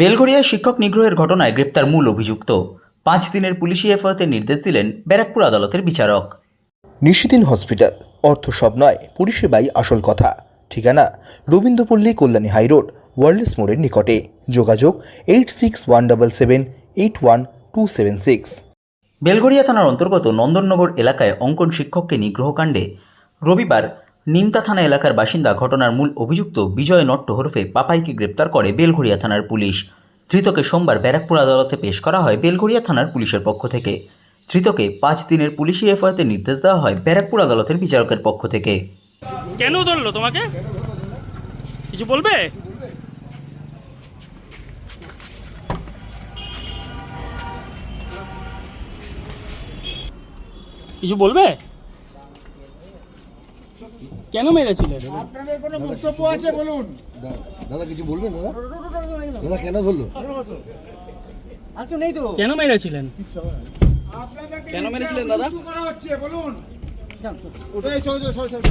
বেলঘরিয়ায় শিক্ষক নিগ্রহের ঘটনায় গ্রেপ্তার মূল অভিযুক্ত। পাঁচ দিনের পুলিশি হেফাজতের নির্দেশ দিলেন ব্যারাকপুর আদালতের বিচারক। নিশিদিন হসপিটাল অর্থ সব নয় পরিষেবাই আসল কথা। ঠিকানা রবীন্দ্রপল্লী কল্যাণী হাইরোড ওয়ার্ল্ডস মোড়ের নিকটে। যোগাযোগ eight six one double seven eight one two seven six. Belgharia থানার অন্তর্গত নন্দননগর এলাকায় অঙ্কন শিক্ষককে নিগ্রহকাণ্ডে রবিবার নিমতা থানা এলাকার বাসিন্দা ঘটনার মূল অভিযুক্ত বিজয় নট্ট হরফে পাপাইকে গ্রেপ্তার করে বেলঘরিয়া থানার পুলিশ। ধৃতকে সোমবার ব্যারাকপুর আদালতে পেশ করা হয় বেলঘরিয়া থানার পুলিশের পক্ষ থেকে। ধৃতকে পাঁচ দিনের পুলিশি হেফাজতের নির্দেশ দেওয়া হয় ব্যারাকপুর আদালতের বিচারকের পক্ষ থেকে। কেন ধরলো তোমাকে? কিছু বলবে? কিছু বলবে? কেন মেরেছিলে আপনাদের কোনো বক্তব্য আছে বলুন। দাদা কিছু বলবেন দাদা? দাদা কেন ধরলো? কেন মেরেছিলেন? কেন মেরেছিলেন দাদা? করা হচ্ছে বলুন। চলো। চলো চলো চলো